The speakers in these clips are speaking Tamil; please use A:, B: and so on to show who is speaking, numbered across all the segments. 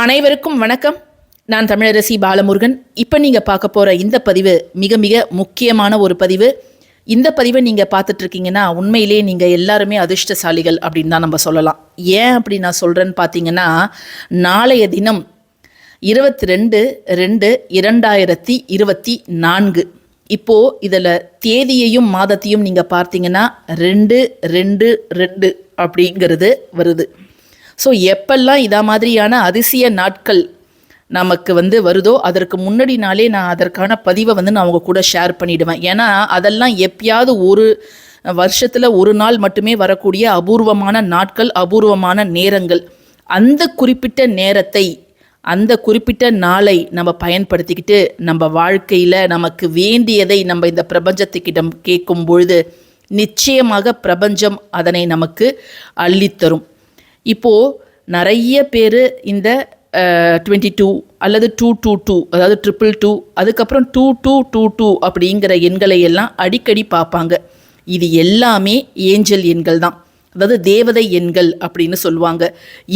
A: அனைவருக்கும் வணக்கம். நான் தமிழரசி பாலமுருகன். இப்போ நீங்கள் பார்க்க போகிற இந்த பதிவு மிக மிக முக்கியமான ஒரு பதிவு. இந்த பதிவை நீங்கள் பார்த்துட்ருக்கீங்கன்னா உண்மையிலே நீங்கள் எல்லாருமே அதிர்ஷ்டசாலிகள் அப்படின்னு தான் நம்ம சொல்லலாம். ஏன் அப்படி நான் சொல்கிறேன்னு பார்த்தீங்கன்னா நாளைய தினம் இருபத்தி ரெண்டு ரெண்டு இரண்டாயிரத்தி இருபத்தி நான்கு. இப்போது இதில் தேதியையும் மாதத்தையும் நீங்கள் பார்த்தீங்கன்னா ரெண்டு ரெண்டு ரெண்டு அப்படிங்கிறது வருது. ஸோ எப்பெல்லாம் இதா மாதிரியான அதிசய நாட்கள் நமக்கு வந்து வருதோ அதற்கு முன்னாடி நாளே நான் அதற்கான பதிவை வந்து நான் அவங்க கூட ஷேர் பண்ணிவிடுவேன் ஏன்னா அதெல்லாம் எப்பயாவது ஒரு வருஷத்தில் ஒரு நாள் மட்டுமே வரக்கூடிய அபூர்வமான நாட்கள் அபூர்வமான நேரங்கள். அந்த குறிப்பிட்ட நேரத்தை அந்த குறிப்பிட்ட நாளை நம்ம பயன்படுத்திக்கிட்டு நம்ம வாழ்க்கையில் நமக்கு வேண்டியதை நம்ம இந்த பிரபஞ்சத்துக்கிடம் கேட்கும் பொழுது நிச்சயமாக பிரபஞ்சம் அதனை நமக்கு அள்ளித்தரும். இப்போது நிறைய பேர் இந்த டுவெண்ட்டி டூ அல்லது டூ டூ டூ அதாவது ட்ரிபிள் டூ அதுக்கப்புறம் டூ டூ டூ டூ அப்படிங்கிற எண்களை எல்லாம் அடிக்கடி பார்ப்பாங்க. இது எல்லாமே ஏஞ்சல் எண்கள் தான். அதாவது தேவதை எண்கள் அப்படின்னு சொல்லுவாங்க.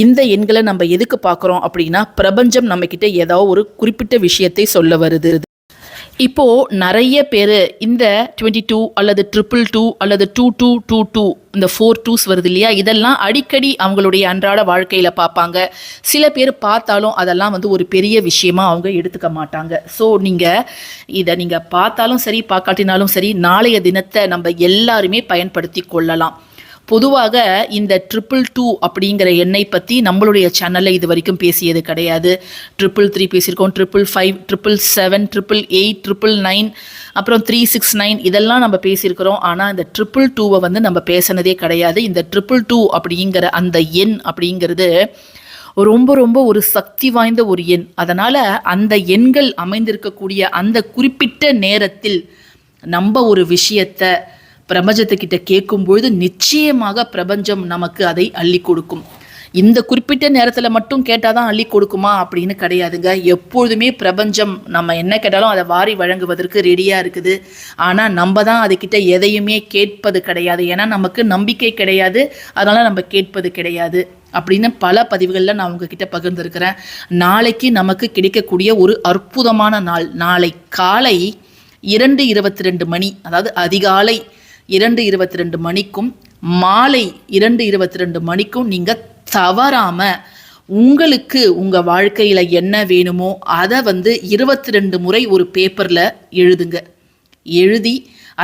A: இந்த எண்களை நம்ம எதுக்கு பார்க்குறோம் அப்படின்னா பிரபஞ்சம் நம்மக்கிட்ட ஏதோ ஒரு குறிப்பிட்ட விஷயத்தை சொல்ல வருது. இப்போது நிறைய பேர் இந்த டுவெண்ட்டி டூ அல்லது ட்ரிபிள் டூ அல்லது டூ டூ டூ டூ இந்த ஃபோர் டூஸ் வருது இல்லையா? இதெல்லாம் அடிக்கடி அவங்களுடைய அன்றாட வாழ்க்கையில் பார்ப்பாங்க. சில பேர் பார்த்தாலும் அதெல்லாம் வந்து ஒரு பெரிய விஷயமா அவங்க எடுத்துக்க மாட்டாங்க. ஸோ நீங்கள் இதை நீங்கள் பார்த்தாலும் சரி பார்க்காட்டினாலும் சரி நாளைய தினத்தை நம்ம எல்லாருமே பயன்படுத்தி கொள்ளலாம். பொதுவாக இந்த ட்ரிபிள் டூ அப்படிங்கிற எண்ணை பற்றி நம்மளுடைய சேனலில் இது வரைக்கும் பேசியது கிடையாது. ட்ரிபிள் த்ரீ பேசியிருக்கோம் triple five triple seven triple eight triple nine அப்புறம் த்ரீ சிக்ஸ் நைன் இதெல்லாம் நம்ம பேசியிருக்கிறோம். ஆனால் இந்த ட்ரிபிள் டூவை வந்து நம்ம பேசினதே கிடையாது. இந்த ட்ரிபிள் டூ அப்படிங்கிற அந்த எண் அப்படிங்கிறது ரொம்ப ரொம்ப ஒரு சக்தி வாய்ந்த ஒரு எண். அதனால் அந்த எண்கள் அமைந்திருக்கக்கூடிய அந்த குறிப்பிட்ட நேரத்தில் நம்ம ஒரு விஷயத்தை பிரபஞ்சத்துக்கிட்ட கேட்கும்பொழுது நிச்சயமாக பிரபஞ்சம் நமக்கு அதை அள்ளி கொடுக்கும். இந்த குறிப்பிட்ட நேரத்தில் மட்டும் கேட்டால் தான் அள்ளி கொடுக்குமா அப்படின்னு கிடையாதுங்க. எப்பொழுதுமே பிரபஞ்சம் நம்ம என்ன கேட்டாலும் அதை வாரி வழங்குவதற்கு ரெடியாக இருக்குது. ஆனால் நம்ம தான் அதுக்கிட்ட எதையுமே கேட்பது கிடையாது. ஏன்னா நமக்கு நம்பிக்கை கிடையாது. அதனால் நம்ம கேட்பது கிடையாது. அப்படின்னு பல பதிவுகளில் நான் உங்ககிட்ட பகிர்ந்திருக்கிறேன். நாளைக்கு நமக்கு கிடைக்கக்கூடிய ஒரு அற்புதமான நாள். நாளை காலை இரண்டு இருபத்தி ரெண்டு மணி அதாவது அதிகாலை இரண்டு இருபத்தி ரெண்டு மணிக்கும் மாலை இரண்டு இருபத்தி ரெண்டு மணிக்கும் நீங்கள் தவறாமல் உங்களுக்கு உங்கள் வாழ்க்கையில் என்ன வேணுமோ அதை வந்து இருபத்தி ரெண்டு முறை ஒரு பேப்பரில் எழுதுங்க. எழுதி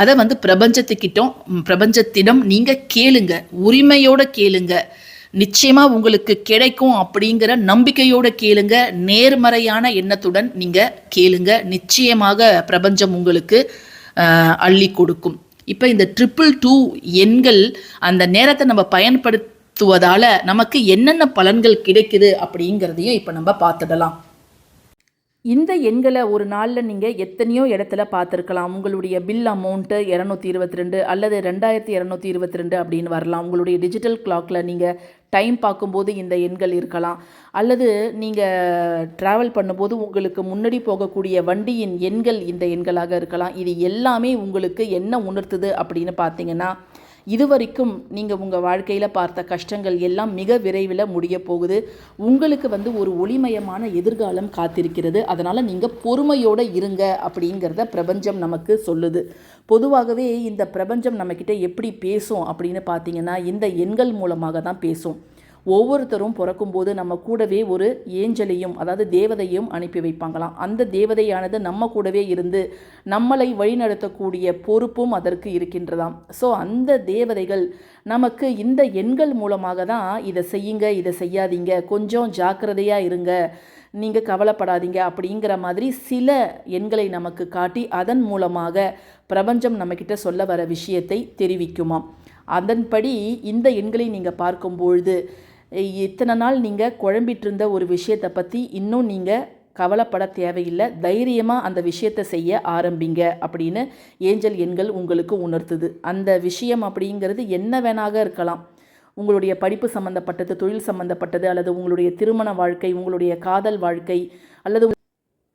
A: அதை வந்து பிரபஞ்சத்துக்கிட்டோம் பிரபஞ்சத்திடம் நீங்கள் கேளுங்க. உரிமையோட கேளுங்க. நிச்சயமாக உங்களுக்கு கிடைக்கும் அப்படிங்கிற நம்பிக்கையோட கேளுங்க. நேர்மறையான எண்ணத்துடன் நீங்கள் கேளுங்க. நிச்சயமாக பிரபஞ்சம் உங்களுக்கு அள்ளி கொடுக்கும். இப்போ இந்த ட்ரிபிள் டூ எண்கள் அந்த நேரத்தை நம்ம பயன்படுத்துவதால் நமக்கு என்னென்ன பலன்கள் கிடைக்குது அப்படிங்கிறதையும் இப்போ நம்ம பார்த்துடலாம். இந்த எண்களை ஒரு நாளில் நீங்கள் எத்தனையோ இடத்துல பார்த்துருக்கலாம். உங்களுடைய பில் அமௌண்ட்டு இரநூத்தி இருபத்தி ரெண்டு அல்லது ரெண்டாயிரத்தி இரநூத்தி இருபத்தி ரெண்டு அப்படின்னு வரலாம். உங்களுடைய டிஜிட்டல் கிளாக்கில் நீங்கள் டைம் பார்க்கும்போது இந்த எண்கள் இருக்கலாம். அல்லது நீங்கள் ட்ராவல் பண்ணும்போது உங்களுக்கு முன்னாடி போகக்கூடிய வண்டியின் எண்கள் இந்த எண்களாக இருக்கலாம். இது எல்லாமே உங்களுக்கு என்ன உணர்த்துது அப்படின்னு பார்த்தீங்கன்னா இதுவரைக்கும் நீங்கள் உங்கள் வாழ்க்கையில் பார்த்த கஷ்டங்கள் எல்லாம் மிக விரைவில் முடிய போகுது. உங்களுக்கு வந்து ஒரு ஒளிமயமான எதிர்காலம் காத்திருக்கிறது. அதனால் நீங்கள் பொறுமையோடு இருங்க அப்படிங்கிறத பிரபஞ்சம் நமக்கு சொல்லுது. பொதுவாகவே இந்த பிரபஞ்சம் நம்மக்கிட்ட எப்படி பேசும் அப்படின்னு பார்த்தீங்கன்னா இந்த எண்கள் மூலமாக தான் பேசும். ஒவ்வொருத்தரும் பிறக்கும்போது நம்ம கூடவே ஒரு ஏஞ்சலையும் அதாவது தேவதையும் அனுப்பி வைப்பாங்களாம். அந்த தேவதையானது நம்ம கூடவே இருந்து நம்மளை வழிநடத்தக்கூடிய பொறுப்பும் அதற்கு இருக்கின்றதாம். ஸோ அந்த தேவதைகள் நமக்கு இந்த எண்கள் மூலமாக தான் இதை செய்யுங்க இதை செய்யாதீங்க கொஞ்சம் ஜாக்கிரதையாக இருங்க நீங்கள் கவலைப்படாதீங்க அப்படிங்கிற மாதிரி சில எண்களை நமக்கு காட்டி அதன் மூலமாக பிரபஞ்சம் நம்மக்கிட்ட சொல்ல வர விஷயத்தை தெரிவிக்குமாம். அதன்படி இந்த எண்களை நீங்கள் பார்க்கும்பொழுது இத்தனை நாள் நீங்கள் குழம்பிட்டு இருந்த ஒரு விஷயத்தை பற்றி இன்னும் நீங்கள் கவலைப்பட தேவையில்லை. தைரியமாக அந்த விஷயத்தை செய்ய ஆரம்பிங்க அப்படின்னு ஏஞ்சல் எண்கள் உங்களுக்கு உணர்த்துது. அந்த விஷயம் அப்படிங்கிறது என்ன வேணாக இருக்கலாம். உங்களுடைய படிப்பு சம்மந்தப்பட்டது தொழில் சம்மந்தப்பட்டது அல்லது உங்களுடைய திருமண வாழ்க்கை உங்களுடைய காதல் வாழ்க்கை அல்லது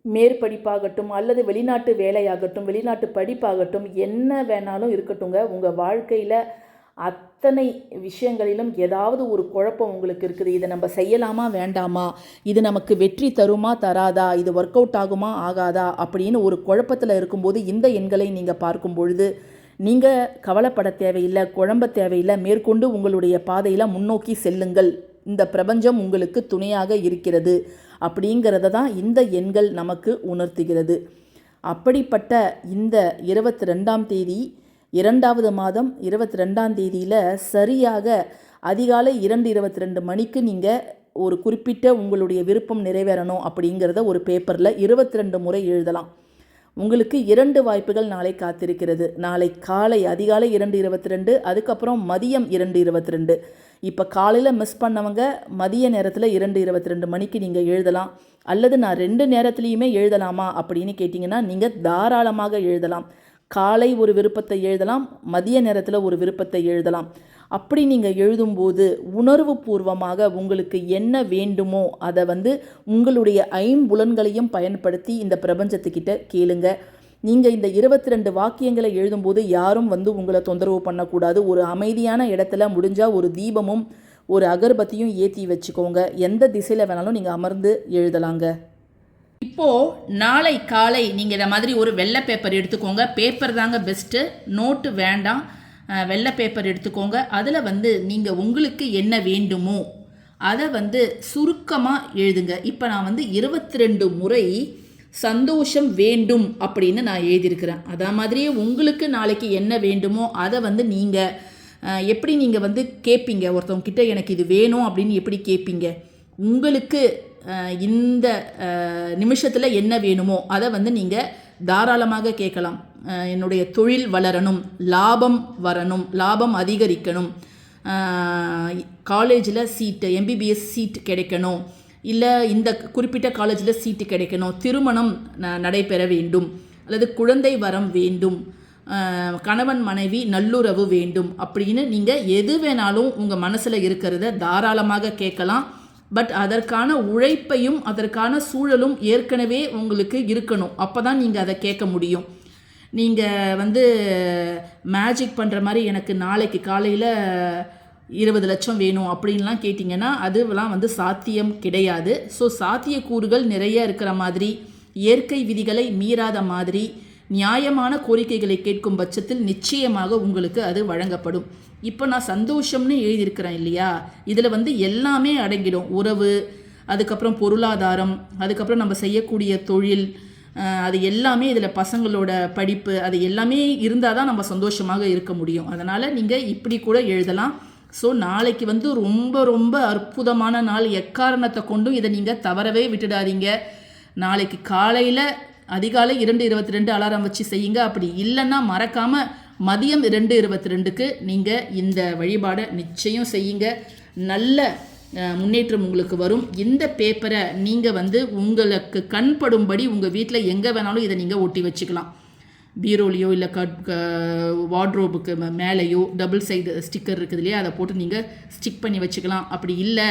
A: மேற்படிப்பாகட்டும் அல்லது வெளிநாட்டு வேலையாகட்டும் வெளிநாட்டு படிப்பாகட்டும் என்ன வேணாலும் இருக்கட்டுங்க உங்கள் வாழ்க்கையில் அத்தனை விஷயங்களிலும் ஏதாவது ஒரு குழப்பம் உங்களுக்கு இருக்குது. இதை நம்ம செய்யலாமா வேண்டாமா? இது நமக்கு வெற்றி தருமா தராதா? இது ஒர்க் அவுட் ஆகுமா ஆகாதா? அப்படின்னு ஒரு குழப்பத்தில் இருக்கும்போது இந்த எண்களை நீங்கள் பார்க்கும் பொழுது நீங்கள் கவலைப்பட தேவையில்லை குழம்ப தேவையில்லை மேற்கொண்டு உங்களுடைய பாதையில் முன்னோக்கி செல்லுங்கள். இந்த பிரபஞ்சம் உங்களுக்கு துணையாக இருக்கிறது அப்படிங்கிறத தான் இந்த எண்கள் நமக்கு உணர்த்துகிறது. அப்படிப்பட்ட இந்த இருபத்தி ரெண்டாம் தேதி இரண்டாவது மாதம் இருபத்தி ரெண்டாம் தேதியில் சரியாக அதிகாலை இரண்டு இருபத்தி ரெண்டு மணிக்கு நீங்கள் ஒரு குறிப்பிட்ட உங்களுடைய விருப்பம் நிறைவேறணும் அப்படிங்கிறத ஒரு பேப்பரில் இருபத்தி ரெண்டு முறை எழுதலாம். உங்களுக்கு இரண்டு வாய்ப்புகள் நாளை காத்திருக்கிறது. நாளை காலை அதிகாலை இரண்டு இருபத்தி ரெண்டு அதுக்கப்புறம் மதியம் இரண்டு இருபத்தி ரெண்டு இப்போ காலையில் மிஸ் பண்ணவங்க மதிய நேரத்தில் இரண்டு இருபத்தி ரெண்டு மணிக்கு நீங்கள் எழுதலாம். அல்லது நான் ரெண்டு நேரத்துலையுமே எழுதலாமா அப்படின்னு கேட்டிங்கன்னா நீங்கள் தாராளமாக எழுதலாம். காலை ஒரு விருப்பத்தை எழுதலாம் மதிய நேரத்தில் ஒரு விருப்பத்தை எழுதலாம். அப்படி நீங்கள் எழுதும்போது உணர்வு பூர்வமாக உங்களுக்கு என்ன வேண்டுமோ அதை வந்து உங்களுடைய ஐம்புலன்களையும் பயன்படுத்தி இந்த பிரபஞ்சத்துக்கிட்ட கேளுங்க. நீங்கள் இந்த இருபத்தி ரெண்டு வாக்கியங்களை எழுதும்போது யாரும் வந்து உங்களை தொந்தரவு பண்ணக்கூடாது. ஒரு அமைதியான இடத்துல முடிஞ்சால் ஒரு தீபமும் ஒரு அகர்பத்தியும் ஏற்றி வச்சுக்கோங்க. எந்த திசையில் வேணாலும் நீங்கள் அமர்ந்து எழுதலாங்க. இப்போது நாளை காலை நீங்கள் இந்த மாதிரி ஒரு வெள்ளை பேப்பர் எடுத்துக்கோங்க. பேப்பர் தாங்க பெஸ்ட்டு நோட்டு வேண்டாம். வெள்ளை பேப்பர் எடுத்துக்கோங்க. அதில் வந்து நீங்கள் உங்களுக்கு என்ன வேண்டுமோ அதை வந்து சுருக்கமாக எழுதுங்க. இப்போ நான் வந்து இருபத்தி ரெண்டு முறை சந்தோஷம் வேண்டும் அப்படின்னு நான் எழுதியிருக்கிறேன். அதே மாதிரியே உங்களுக்கு நாளைக்கு என்ன வேண்டுமோ அதை வந்து நீங்கள் எப்படி நீங்கள் வந்து கேட்பீங்க ஒருத்தவங்க கிட்ட எனக்கு இது வேணும் அப்படின்னு எப்படி கேட்பீங்க உங்களுக்கு இந்த நிமிஷத்தில் என்ன வேணுமோ அதை வந்து நீங்கள் தாராளமாக கேட்கலாம். என்னுடைய தொழில் வளரணும் லாபம் வரணும் லாபம் அதிகரிக்கணும். காலேஜில் சீட்டு எம்பிபிஎஸ் சீட் கிடைக்கணும். இல்லை இந்த குறிப்பிட்ட காலேஜில் சீட்டு கிடைக்கணும். திருமணம் ந- நடைபெற வேண்டும். அல்லது குழந்தை வரம் வேண்டும். கணவன் மனைவி நல்லுறவு வேண்டும். அப்படின்னு நீங்கள் எது வேணாலும் உங்கள் மனசில் இருக்கிறத தாராளமாக கேட்கலாம். பட் அதற்கான உழைப்பையும் அதற்கான சூழலும் ஏற்கனவே உங்களுக்கு இருக்கணும். அப்போ தான் நீங்கள் அதை கேட்க முடியும். நீங்கள் வந்து மேஜிக் பண்ணுற மாதிரி எனக்கு நாளைக்கு காலையில் இருபது லட்சம் வேணும் அப்படின்லாம் கேட்டிங்கன்னா அதுலாம் வந்து சாத்தியம் கிடையாது. ஸோ சாத்தியக்கூறுகள் நிறைய இருக்கிற மாதிரி இயற்கை விதிகளை மீறாத மாதிரி நியாயமான கோரிக்கைகளை கேட்கும் பட்சத்தில் நிச்சயமாக உங்களுக்கு அது வழங்கப்படும். இப்போ நான் சந்தோஷம்னு எழுதியிருக்கிறேன் இல்லையா? இதில் வந்து எல்லாமே அடங்கிடும். உறவு அதுக்கப்புறம் பொருளாதாரம் அதுக்கப்புறம் நம்ம செய்யக்கூடிய தொழில் அது எல்லாமே இதில் பசங்களோட படிப்பு அது எல்லாமே இருந்தால் தான் நம்ம சந்தோஷமாக இருக்க முடியும். அதனால் நீங்கள் இப்படி கூட எழுதலாம். ஸோ நாளைக்கு வந்து ரொம்ப ரொம்ப அற்புதமான நாள் எக்காரணத்தை கொண்டும் இதை நீங்கள் தவறவே விட்டுடாதீங்க. நாளைக்கு காலையில் அதிகாலை இரண்டு இருபத்தி ரெண்டு அலாரம் வச்சு செய்யுங்க. அப்படி இல்லைன்னா மறக்காமல் மதியம் ரெண்டு இருபத்தி ரெண்டுக்கு நீங்கள் இந்த வழிபாடை நிச்சயம் செய்யுங்க. நல்ல முன்னேற்றம் உங்களுக்கு வரும். இந்த பேப்பரை நீங்கள் வந்து உங்களுக்கு கண்படும்படி உங்கள் வீட்டில் எங்கே வேணாலும் இதை நீங்கள் ஒட்டி வச்சுக்கலாம். பீரோலையோ இல்லை கட் வார்ட்ரோபுக்கு மேலேயோ டபுள் சைடு ஸ்டிக்கர் இருக்குது இல்லையா? அதை போட்டு நீங்கள் ஸ்டிக் பண்ணி வச்சுக்கலாம். அப்படி இல்லை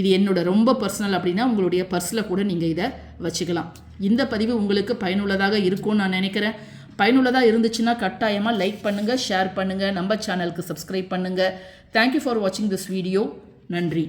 A: இது என்னோட ரொம்ப பர்சனல் அப்படின்னா உங்களுடைய பர்ஸில் கூட நீங்கள் இதை வச்சுக்கலாம். இந்த பதிவு உங்களுக்கு பயனுள்ளதாக இருக்கும்னு நான் நினைக்கிறேன். பயனுள்ளதாக இருந்துச்சுன்னா கட்டாயமாக லைக் பண்ணுங்கள் ஷேர் பண்ணுங்கள் நம்ம சேனலுக்கு சப்ஸ்கிரைப் பண்ணுங்கள் தேங்க்யூ ஃபார் வாட்சிங் திஸ் வீடியோ நன்றி.